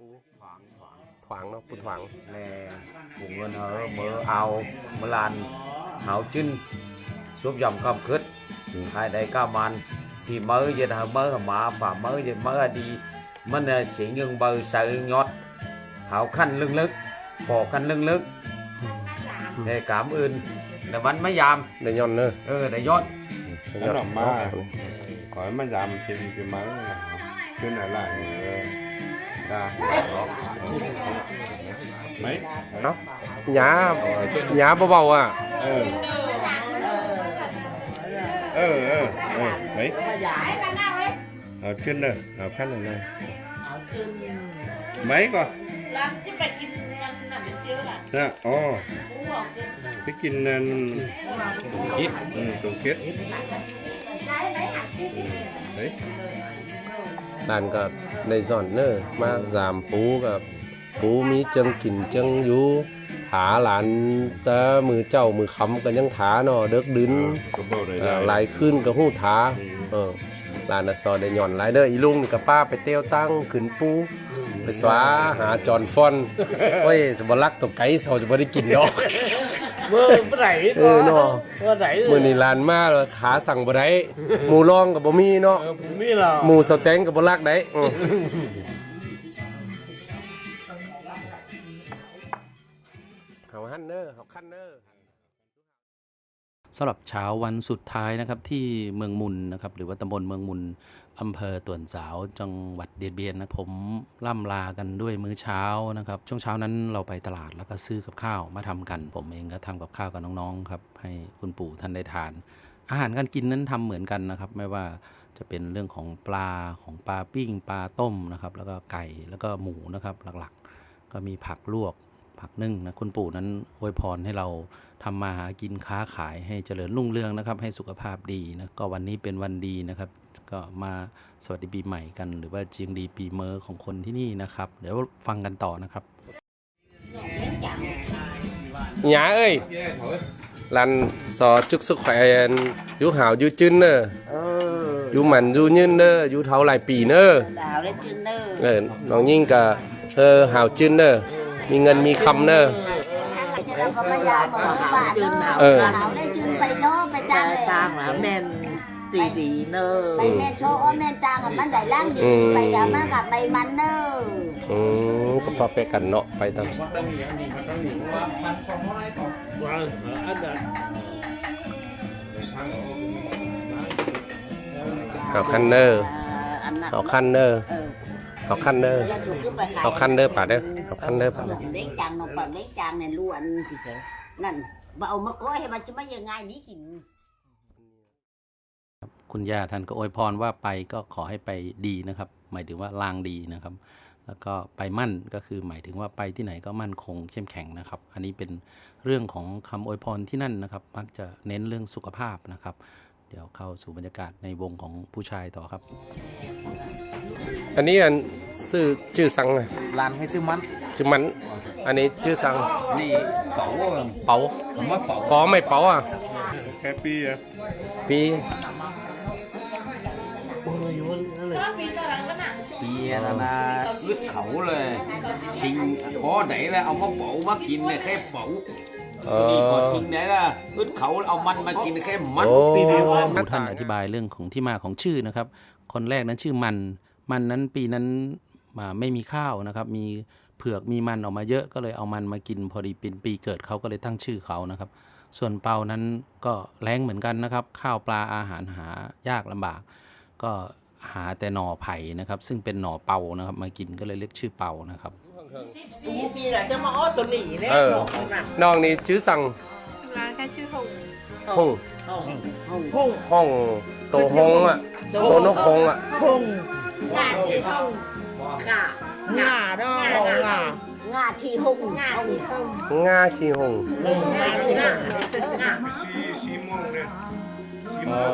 ปู thoáng thoáng ถวางเนาะปูถวาง lè của ngân hở mớ ao mớ lan hảo chân giúp dòng cầm khứt hai đây cao man thì mới giờ hở mới hở mà phà mới giờ mới đi mình là sĩ nhưng bờ sợ nhọt hảo khăn lưng lức bỏ khăn lưng lức để cảm ơn là bắn máy giam ได้ย้อนเนอะ ừ để nhọt ได้ย้อน ขนมมาขอให้มันยำกินกินมั้งขึ้นอะไรเออได้ไหมเนาะหยาหยาเบาๆอะเออเออเออเออไหมเอาขึ้นเลยเอาขั้นเลย นะไหมก่อน làm chứ phải kinh ăn làm cái xíu là นะอ๋อ cú vào cái ไปกินนั่นคิด อืมตัวคิดเฮ้ยร้านก็ได้สอนเนอะมาสามปูกับปูมีจังกินจังอยู่ถาหลานแต่มือเจ้ามือคำกันยังถาเนาะเด็กดึนก็บอกได้เอ่ได้อหลายขึ้นกับหู้ถาเออร้านน่ะสอนได้ย่อนหลายเด้ออีลุงนี่กับป้าไปเตี้ยวตั้งขึ้นปูไปสวาหาจอนฟอนโอ้ยสบลักตัวไก่เสาจะบ่ได้กินดอก mơ cái này เออเนาะ cái này มื้อนี้ร้านมาแล้วขาสั่งบ่ได้หมูรองก็บ่มีเนาะ cũng biết là หมูสเต็งกับบลักได้อืมเขาฮันเนอร์เขาคันเนอร์สำหรับเช้าวันสุดท้ายนะครับที่เมืองมุนนะครับหรือว่าตำบลเมืองมุนอำเภอต่วนสาวจังหวัดเดียนเบียนนะผมล่ำลากันด้วยมื้อเช้านะครับ ช่วงเช้านั้นเราไปตลาดแล้วก็ซื้อกับข้าวมาทำกัน ผมเองก็ทำกับข้าวกับน้องๆครับให้คุณปู่ท่านได้ทาน อาหารการกินนั้นทำเหมือนกันนะครับ ไม่ว่าจะเป็นเรื่องของปลาของปลาปิ้งปลาต้มนะครับ แล้วก็ไก่แล้วก็หมูนะครับหลักๆ ก็มีผักลวกผักนึ่งนะคุณปู่นั้นอวยพรให้เรา ทำมาหากินค้าขายให้เจริญรุ่งเรืองนะครับ ให้สุขภาพดีนะก็วันนี้เป็นวันดีนะครับ ก็มาสวัสดีปีใหม่กัน หรือว่าเจียงดีปีเมอของคนที่นี่นะครับ เดี๋ยวฟังกันต่อนะครับหยาเอ้ยรันสอจุกสุกแขวนอยู่หาวอยู่จื้นเนอร์อยู่หมันอยู่ยืนเนอร์อยู่เท่าหลายปีเนอร์ đào lên trên nơ เออน้องยิ่งกับเออหาวจื้นเนอร์มีเงินมีคำเนอ ร์ chứ đâu có bây giờ mà các bạn Ừ. nữa hảo lên chừng phải số phải trang cái này tang là men tì tì nơ phải men số men trang ở bên đại lang gì Ừ. phải đã mang gặp may mắn nữa อืมก็พอไปกันเนาะไปตาม Vâng, ăn đã เขาคันเนอร์ Ờ, ăn nặng เขาคันเนอร์ ừ เขาคันเนอร์ Bây giờ chú cứ phải khai เขาคันเนอร์ป่าเด้อเขาคันเนอร์ป่าเด้อ lấy trang nó bằng lấy trang này luôn nè mà ông mà có hay mà chứ mấy giờ ngay ní thì คุณย่าท่านก็อวยพรว่าไปก็ขอให้ไปดีนะครับ หมายถึงว่าลางดีนะครับ แล้วก็ไปมั่นก็คือหมายถึงว่าไปที่ไหนก็มั่นคงเข้มแข็งนะครับ อันนี้เป็นเรื่องของคำอวยพรที่นั่นนะครับ มักจะเน้นเรื่องสุขภาพนะครับ เดี๋ยวเข้าสู่บรรยากาศในวงของผู้ชายต่อครับ อันนี้อันชื่อชื่อสังอะ làm cái chữ mắn ชื่อมัน อันนี้ชื่อสัง đi cẩu เป๋า không mất cẩu กอไม่เป๋าอะแฮปปี้อะปี thì là, là ướt khẩu là xin có đẩy là ông có bổ bác kín này khép bổ เอ đi อ có xin đấy là ướt khẩu ông ăn mà kín khép mắn โอ้ครูท่านอธิบายเรื่องของที่มาของชื่อนะครับ คนแรกนั้นชื่อมัน มันนั้นปีนั้นมาไม่มีข้าวนะครับ มีเผือกมีมันออกมาเยอะก็เลยเอามันมากินพอดีเป็นปีเกิดเขาก็เลยตั้งชื่อเขานะครับ ส่วนเปานั้นก็แรงเหมือนกันนะครับ ข้าวปลาอาหารหายากลำบาก ก็หาแต่หน่อไผ่นะครับ ซึ่งเป็นหน่อเปานะครับ มากินก็เลยเรียกชื่อเปานะครับ Xí bi là cho mà ô tô nỉ đấy Ừ. Nó không nặng น้องนี่ชื่อสัง là cái chữ hùng ห้อง Hồng ห้องโตฮงอะโตนกฮงอะ Hồng cả thì hùng Cả Ngà đó Hồng ngà ngà thì hùng ngà thì hùng ง่าขี้หง Ngà thì ngà Để sinh ngà สีสีม่วงเนี่ยสีเอม่วง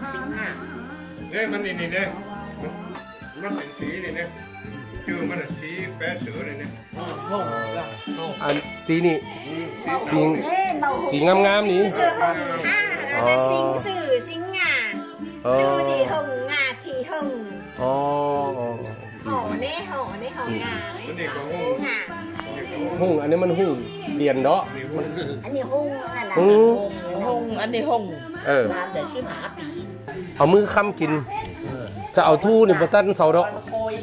อ Sinh ngà เนี่ยมันนี่นี่เนี่ยมันเป็นสีนี่เนี่ย ชื่อมันน่ะสีแปะเสือเลยเนี่ย Hồng là Hồng อันสีนี่อืมสีสี Ê, màu สีงามๆนี่ chữ hùng à Ờ. là sinh sử sinh ngà เออ chữ thì hùng ngà thì hùng อ๋อห้องอันนี้ห้องอันนี้ห้องงาอันนี้ก็ห้องงาอันนี้ก็ห้องหุ่งอันนี้มันหุ่งเรียนเนาะนี่ห้องอันนี้หุ้งนั่นน่ะอืมหงอันนี้หงเออมาแต่ชิมหาปีเอามือค้ำกิน จะเอาทู่นี่บ่ตันเสาดอก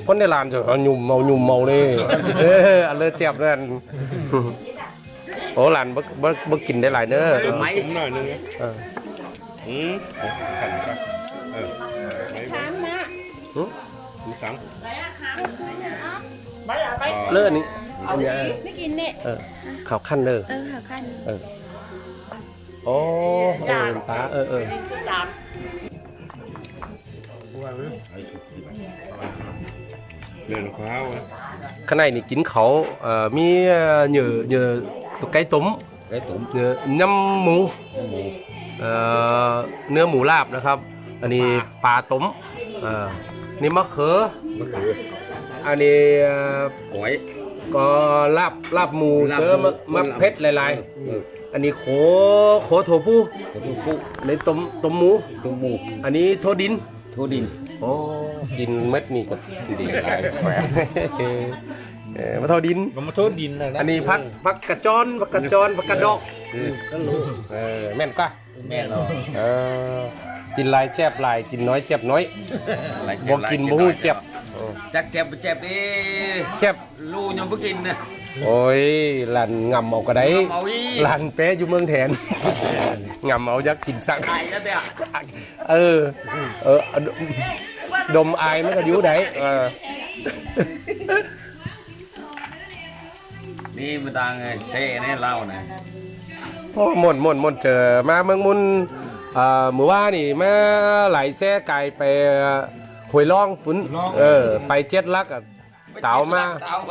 คนในร้านจะเอาหยุ่มเมาหยุ่มเมาเลยเอออันเลอเจ็บนั่นโอ้หลานบ่บ่บ่กินได้หลายเด้อผมหน่อยนึงเอออืมขันครับเออไม่ถามนะหึมีสังไม่ละไปเลิกอันนี้อันนี้ไม่กินเนี่ยเออข้าวขั้นเด้อเออหาขั้นเออโอ้เออป้าเออเออสาม เดินข้าวอะข้างในนี่กินเขาวเอ่อมีเอ่อเหยื่อเหยื่อตัวไก่ตุ๋ม cái tụm เนื้อยำหมูเอ่อเนื้อหมูลาบนะครับ อันนี้ปลาตุ๋มเอ่อนี่มะเขือ mắc khử อันนี้เอ่อ cõi ก็ลาบลาบหมูลาบเสือมะหมูมะลาบเผ็ดหลาย ừ. ๆอันนี้โขโขโถปู có tu phụ อันนี้ต้มต้มหมู tu mù อันนี้โทดิน thô đình โอ้กินเม็ดนี่ก็ดีหลายแขวนเออมาโทดิน ก็มาโทษดินนะอันนี้พักพักกระจอนพักกระจอนพักกระดอกเออแม่นก็ mẹ nó เออกินหลายแจ็บหลายกินน้อยเจ็บน้อย lại บ่กินบ่ฮู้เจ็บเออ chắc chẹp chẹp đi เจ็บ lu nhau bước in nè โอ้ยหลันงำเอาก็ได้ màu y หลันเป๊ะอยู่เมืองแทนงำเอายักกินสั่ง ai ra đây à เออ เออดมดมอายมันก็อยู่ได้เออ đi mà đang xe này lao này โอ้หมดหมดหมดเจอมาเมืองมุนเอ่อเมื่อว่านี่มาไหลแซ่ไก่ไปหวยล่องปุ่นเออ ไปเจ็ดลักอะ เต่ามา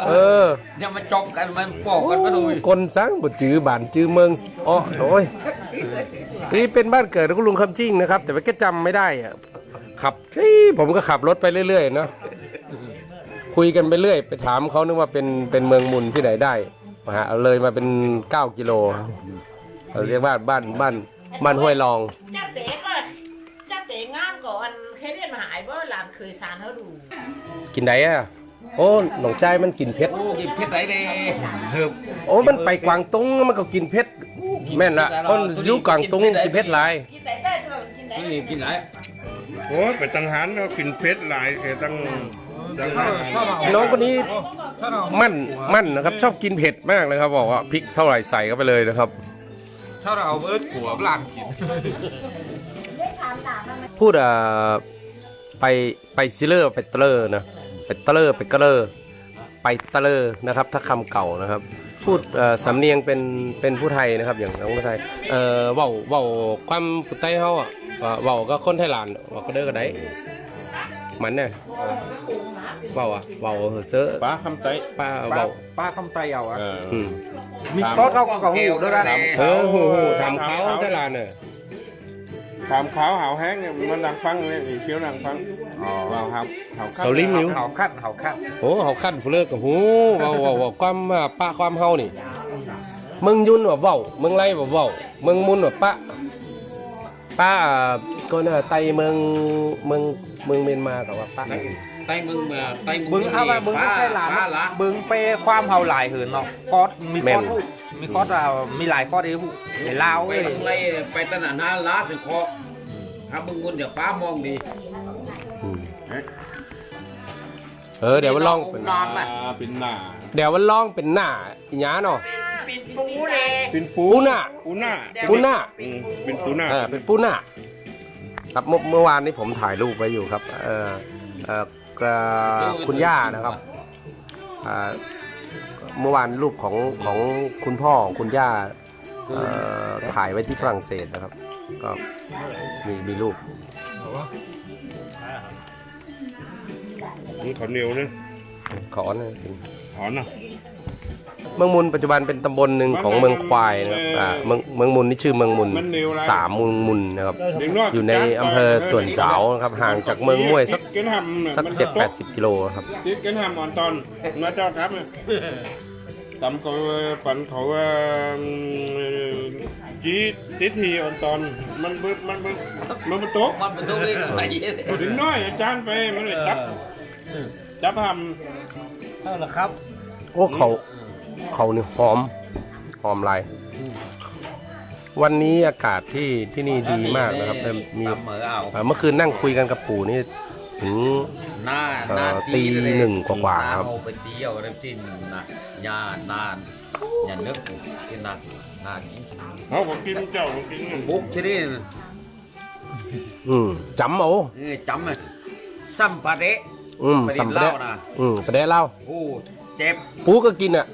เออ nhưng mà chọc cái mà bỏ cái bắt đầu คนสังบ่จือบ้านจือเมืองอ๋อโอ้ยนี่เป็นบ้านเกิดของคุณลุงคำจิ้งนะครับ แต่ว่าแกจำไม่ได้อะขับเฮ้ยผมก็ขับรถไปเรื่อยๆเนาะคุยกันไปเรื่อย ไปถามเขานึกว่าเป็นเป็นเมืองมุนที่ไหนได้มาหาเลยมาเป็น 9 กิโลเราเรียกว่าบ้านบ้านบ้านห้วยรองจับเต๋ก็จับเต๋งานก่อนเคยเรียนมาหายบ่หลานเคยสานเขาดู กินไหนอะโอ้หนองใจายมันกินเผ็ด ô cái phết đấy đi hợp โอ้มันไปกวางตุ้งมันก็กินเผ็ดแม่นละคนอยูกวางตุ้งกินเผ็ดหลายกินแต่ได้เท่ากินได้ cái gì cái lại โอ้ยไปตังหันเรากินเพชรหลายเคยตั้งตั้งน้องคนนี้มั่นมั่นนะครับ ชอบกินเผ็ดมากเลยครับบอกว่าพริกเท่าไหร่ใส่เข้าไปเลยนะครับถ้าเราเอาเอิร์ธขัวหลานกินพูดอ่าไปไปซิเลอร์ไปเตลอร์นะ ไปเตลอร์ไปเกลอร์ไปเตลอร์นะครับ ถ้าคำเก่านะครับ พูดเอ่อสำเนียงเป็นเป็นผู้ไทยนะครับ อย่างน้องผู้ไทยเอ่อเว้าเว้าความผู้ไทยเขาอะว่าเว้าก็คนไทยลานเว่าก็เด้อก็ได้มันเนี่ยเออเว้าอะเว้าเสื้อป้าคำไตป้าเว้าป้าคำไตเอาอะเอออืมมีรถเราก็หูด้วยนะเออโหโหทำเขาไทยลานเนี่ยถามขาวหาวแห้งเนี่ยมันดังฟังเลยอีเชียวดังฟัง เราครับเขาเสาลิมอยู่เขาขั้นเขาขั้นโอ้เขาขั้นฟูเลิกกับหูเว้าเว้าเว้าความอ่าป้าความเฮานี่เมืองยุนว่าเว้าเมืองไรว่าเว้าเมืองมุนว่าป้าป้าก็น่ะไตเมืองเมืองเมืองเมียนมากับว่าป้า tay mừng mà tay mừng บึงเอาไปบึงไม่ใช่หลาน phá lá บึงไปความเฮาหลายหืนเนาะคอสมีคอสแม่นหูมีคอสเรามีหลายคอสเดียวหูไอ้ลาวเอ้ไปยทางไรไปตลาดนาล้าสิคอถ้ามึงมุนอย่าป้ามองดีอืม เออเดี๋ยววันลองเป็นนอนน่ะเป็นหน้าเดี๋ยววันลองเป็นหน้าอีหยาเนาะปิดปูเลยเป็นปูปูหน้าปูหน้าปูหน้าอืมเป็นปูหน้าเออเป็นปูหน้าครับเมื่อเมื่อวานนี้ผมถ่ายรูปไว้อยู่ครับ เออเออก็คุณย่านะครับอ่าเมื่อวานรูปของของคุณพ่อของคุณย่าเอ่อถ่ายไว้ที่ฝรั่งเศสนะครับ ก็มีมีรูป นี่ขอเหนียวเลยขอนะถอนนะเมืองมุนปัจจุบันเป็นตำบลหนึ่งของเมืองควายนะครับอ่าเมืองเมืองมุนนี่ชื่อเมืองมุนมันเหนียวอะไรสามเมืองมุนนะครับเด็กน้อยู่ในอำเภอต่วนเจ้านะครับห่างจากเมืองม่วยสักเกณฑ์ทำน่ะสักมันเจ็ดแปดตสิบกิโลครับที่เกณฑ์ทำอ่อนตอนมาเจ้าครับเนี่ยตำเขาปันเขาว่าจีติดทีอ่อนตอนมันบึ้มันบึ้มันมันโต๊ะมันเป็นตัวเล็กอะไรอย่างเงี้ยถึงน้อยอาจารย์ไปมันเลยจับ จะทเท่าละครับ โอ้เขาเขานี่หอม หอมลาย วันนี้อากาศที่ที่นี่ดีมากนะครับแต่มีตำเหมือเอาเอ่อเมื่อคืนนั่งคุยกันกับปู่นี่ถึงหน้าเอ่อหน้าตีหนึ่งกว่าๆครับเอาไปเดียวน้ำจิ้มนะยานานอย่านึกที่นักนากินำเขาบอกกินเจ้าบอกกินบุกที่นี่อืมจำเอาเออจำเลยซ้ำปลาเดะ อืมไปสัมดื่มปะเหเดะล้านะอืมประเดะเหล้าโอ้เจ็บปูก็กินอะ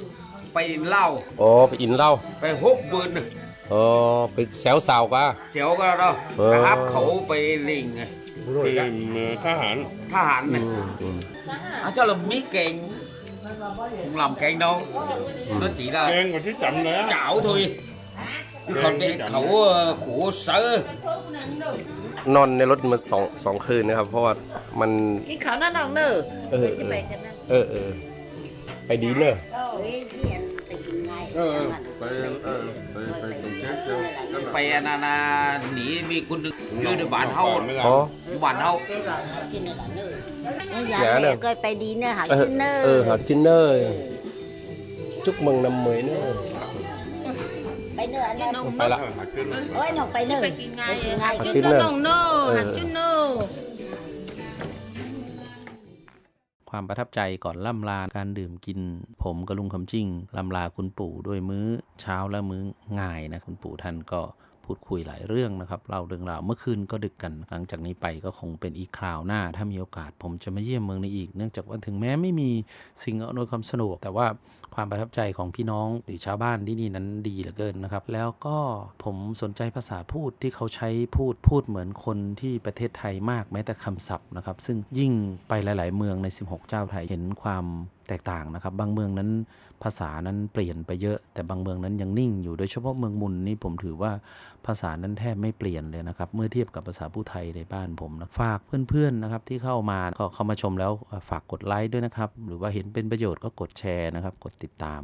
ไปดื่มเหล้าอ๋อไปอินเหล้าไปหกบืนอ๋อไปแซวสาวกะเสียวก็แล้วเออครับเขาไปลิงไงคือทหาร ทหารอืเนี่ยมอืม à cho là mỹ kèn không làm kèn đâu nó chỉ แก là งกว่าที่จำเลยอะ chảo thôi chứ còn để khẩu ờ, khổ sở นอนในรถมาสองสองคืนนะครับ เพราะว่ามันกินข้าวนั่นน้องเนอเออจะไปเออเออไปดีเนอะเฮ้ยที่อันไปน่ายเออไปเออไปไปส่งเช็คเจ้า phải là là nỉ mi con đực như để bản ก่อน hậu ไม่ได้อ๋อ bản hậu จินเนอร์เนอร์ Dạ, อย่า nè. เลยก็ไปดีเนอร์หาจินเนอร์เออหาจินเนอร์ chúc mừng năm mới nữa ไปเนอร์ นนั้นไปละหาขึ้นโอ้ยน้องไปเนอร์ไปกินไงไปกินง่ายหาจุจิ้นนเนเนออร์ร์น้องเนอเออหันจุนเนอร์ความประทับใจก่อนล่ำลาการดื่มกิน ผมกับลุงคำจิ้งล่ำลาคุณปู่ด้วยมื้อเช้าและมื้อง่ายนะคุณปู่ท่านก็ พูดคุยหลายเรื่องนะครับเล่าเรื่องราวเมื่อคืนก็ดึกกัน หลังจากนี้ไปก็คงเป็นอีกคราวหน้า ถ้ามีโอกาสผมจะมาเยี่ยมเมืองนี้อีก เนื่องจากว่าถึงแม้ไม่มีสิ่งอำนวยความสะดวก แต่ว่าความประทับใจของพี่น้องหรือชาวบ้านที่นี่นั้นดีเหลือเกินนะครับ แล้วก็ผมสนใจภาษาพูดที่เขาใช้พูดพูดเหมือนคนที่ประเทศไทยมากแม้แต่คำศัพท์นะครับ ซึ่งยิ่งไปหลาย ๆ เมืองใน 16 เจ้าไทยเห็นความ แตกต่างนะครับ บางเมืองนั้นภาษานั้นเปลี่ยนไปเยอะ แต่บางเมืองนั้นยังนิ่งอยู่ โดยเฉพาะเมืองมุนนี่ผมถือว่าภาษานั้นแทบไม่เปลี่ยนเลยนะครับ เมื่อเทียบกับภาษาผู้ไทยในบ้านผมนะฝากเพื่อนๆนะครับที่เข้ามาก็เข้ามาชมแล้วฝากกดไลค์ด้วยนะครับ หรือว่าเห็นเป็นประโยชน์ก็กดแชร์นะครับ กดติดตาม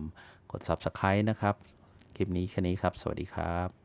กด Subscribe นะครับ คลิปนี้แค่นี้ครับ สวัสดีครับ